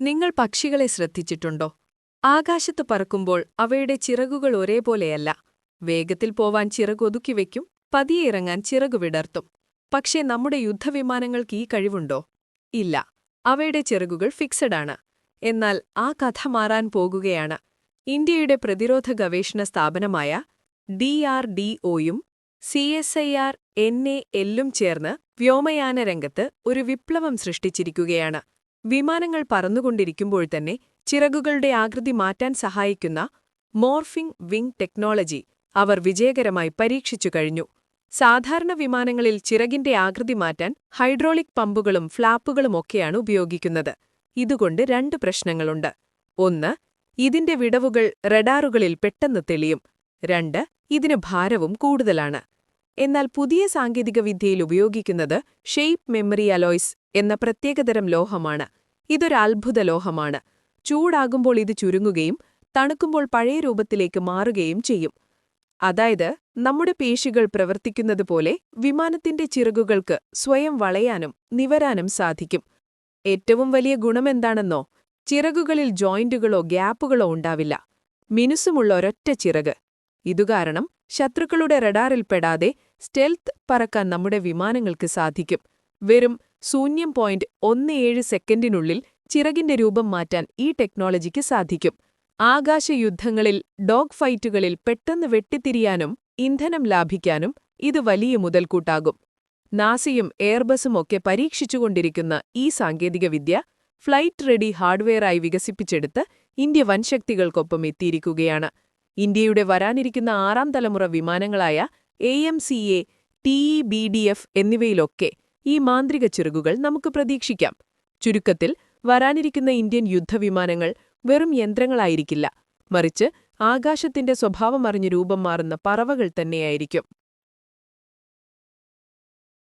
നിങ്ങൾ പക്ഷികളെ ശ്രദ്ധിച്ചിട്ടുണ്ടോ? ആകാശത്ത് പറക്കുമ്പോൾ അവയുടെ ചിറകുകൾ ഒരേപോലെയല്ല. വേഗത്തിൽ പോവാൻ ചിറകൊതുക്കി വയ്ക്കും പതിയെ ഇറങ്ങാൻ ചിറകു വിടർത്തും. പക്ഷേ നമ്മുടെ യുദ്ധവിമാനങ്ങൾക്ക് ഈ കഴിവുണ്ടോ? ഇല്ല. അവയുടെ ചിറകുകൾ ഫിക്സഡാണ് എന്നാൽ ആ കഥ മാറാൻ പോകുകയാണ്. ഇന്ത്യയുടെ പ്രതിരോധ ഗവേഷണ സ്ഥാപനമായ D R D ഒയും C S I R N A എല്ലും ചേർന്ന് വ്യോമയാന രംഗത്ത് ഒരു വിപ്ലവം സൃഷ്ടിച്ചിരിക്കുകയാണ്. വിമാനങ്ങൾ പറന്നുകൊണ്ടിരിക്കുമ്പോൾ തന്നെ ചിറകുകളുടെ ആകൃതി മാറ്റാൻ സഹായിക്കുന്ന മോർഫിംഗ് വിംഗ് ടെക്നോളജി അവർ വിജയകരമായി പരീക്ഷിച്ചു കഴിഞ്ഞു. സാധാരണ വിമാനങ്ങളിൽ ചിറകിന്റെ ആകൃതി മാറ്റാൻ ഹൈഡ്രോളിക് പമ്പുകളും ഫ്ലാപ്പുകളുമൊക്കെയാണ് ഉപയോഗിക്കുന്നത്. ഇതുകൊണ്ട് രണ്ട് പ്രശ്നങ്ങളുണ്ട്. ഒന്ന് ഇതിന്റെ വിടവുകൾ റഡാറുകളിൽ പെട്ടെന്ന് തെളിയും. രണ്ട് ഇതിന് ഭാരവും കൂടുതലാണ്. എന്നാൽ പുതിയ സാങ്കേതികവിദ്യയിൽ ഉപയോഗിക്കുന്നത് ഷെയ്പ്പ് മെമ്മറി അലോയ്സ് എന്ന പ്രത്യേകതരം ലോഹമാണ്. ഇതൊരു അത്ഭുത ലോഹമാണ്. ചൂടാകുമ്പോൾ ഇത് ചുരുങ്ങുകയും തണുക്കുമ്പോൾ പഴയ രൂപത്തിലേക്ക് മാറുകയും ചെയ്യും. അതായത് നമ്മുടെ പേശികൾ പ്രവർത്തിക്കുന്നതുപോലെ വിമാനത്തിന്റെ ചിറകുകൾക്ക് സ്വയം വളയാനും നിവരാനും സാധിക്കും. ഏറ്റവും വലിയ ഗുണമെന്താണെന്നോ ചിറകുകളിൽ ജോയിന്റുകളോ ഗ്യാപ്പുകളോ ഉണ്ടാവില്ല. മിനുസുമുള്ള ഒരൊറ്റ ചിറക്. ഇതുകാരണം ശത്രുക്കളുടെ റഡാറിൽപ്പെടാതെ സ്റ്റെൽത്ത് പറക്കാൻ നമ്മുടെ വിമാനങ്ങൾക്ക് സാധിക്കും. വെറും ശൂന്യം പോയിന്റ് ഒന്ന് ഏഴ് സെക്കൻഡിനുള്ളിൽ ചിറകിന്റെ രൂപം മാറ്റാൻ ഈ ടെക്നോളജിക്ക് സാധിക്കും. ആകാശയുദ്ധങ്ങളിൽ ഡോഗ് ഫൈറ്റുകളിൽ പെട്ടെന്ന് വെട്ടിത്തിരിയാനും ഇന്ധനം ലാഭിക്കാനും ഇത് വലിയ മുതൽക്കൂട്ടാകും. നാസയും എയർബസുമൊക്കെ പരീക്ഷിച്ചുകൊണ്ടിരിക്കുന്ന ഈ സാങ്കേതികവിദ്യ ഫ്ലൈറ്റ് റെഡി ഹാർഡ്വെയറായി വികസിപ്പിച്ചെടുത്ത് ഇന്ത്യ വൻശക്തികൾക്കൊപ്പം എത്തിയിരിക്കുകയാണ്. ഇന്ത്യയുടെ വരാനിരിക്കുന്ന ആറാം തലമുറ വിമാനങ്ങളായ A M C A T E D B F എന്നിവയിലൊക്കെ ഈ മാന്ത്രിക ചിറകുകൾ നമുക്ക് പ്രതീക്ഷിക്കാം. ചുരുക്കത്തിൽ വരാനിരിക്കുന്ന ഇന്ത്യൻ യുദ്ധവിമാനങ്ങൾ വെറും യന്ത്രങ്ങളായിരിക്കില്ല. മറിച്ച് ആകാശത്തിന്റെ സ്വഭാവമറിഞ്ഞ് രൂപം മാറുന്ന പറവകൾ തന്നെയായിരിക്കും.